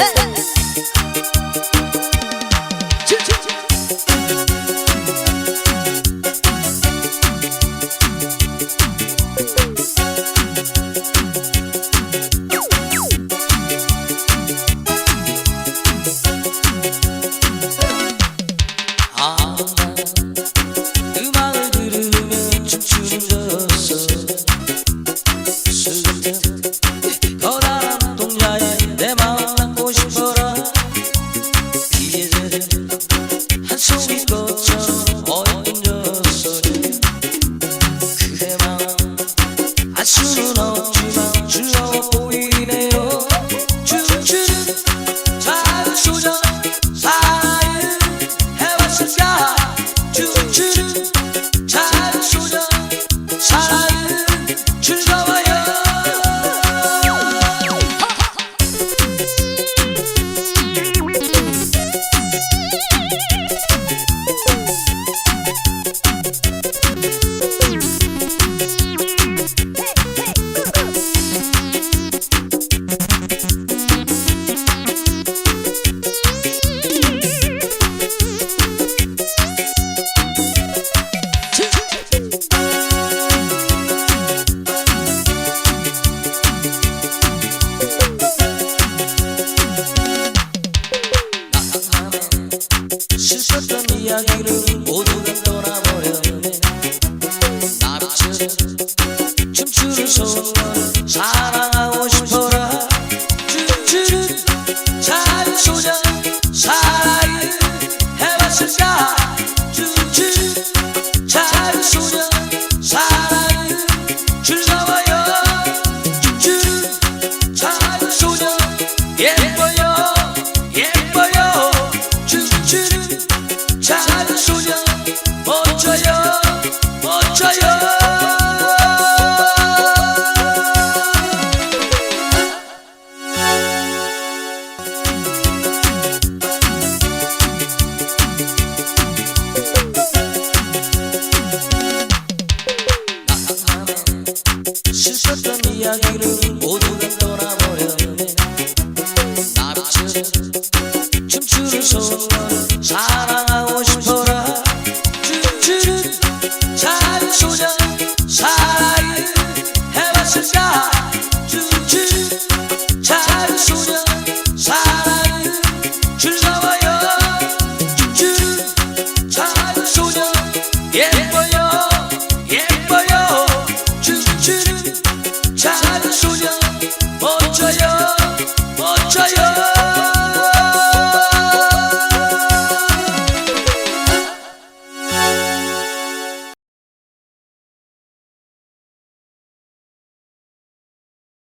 Hey. 이야기를 모두가 떠나버렸네. 나비처럼 춤추는 소녀를 사랑하고 싶어라. 춤추는 작은 소녀 사랑을 해봤을까? 춤추는 작은 소녀 사랑을 즐거워요. 춤추는 작은 소녀 예뻐요. 예뻐요 소녀 멋져요 멋져요. 슬펐던 이야기를 Yeah.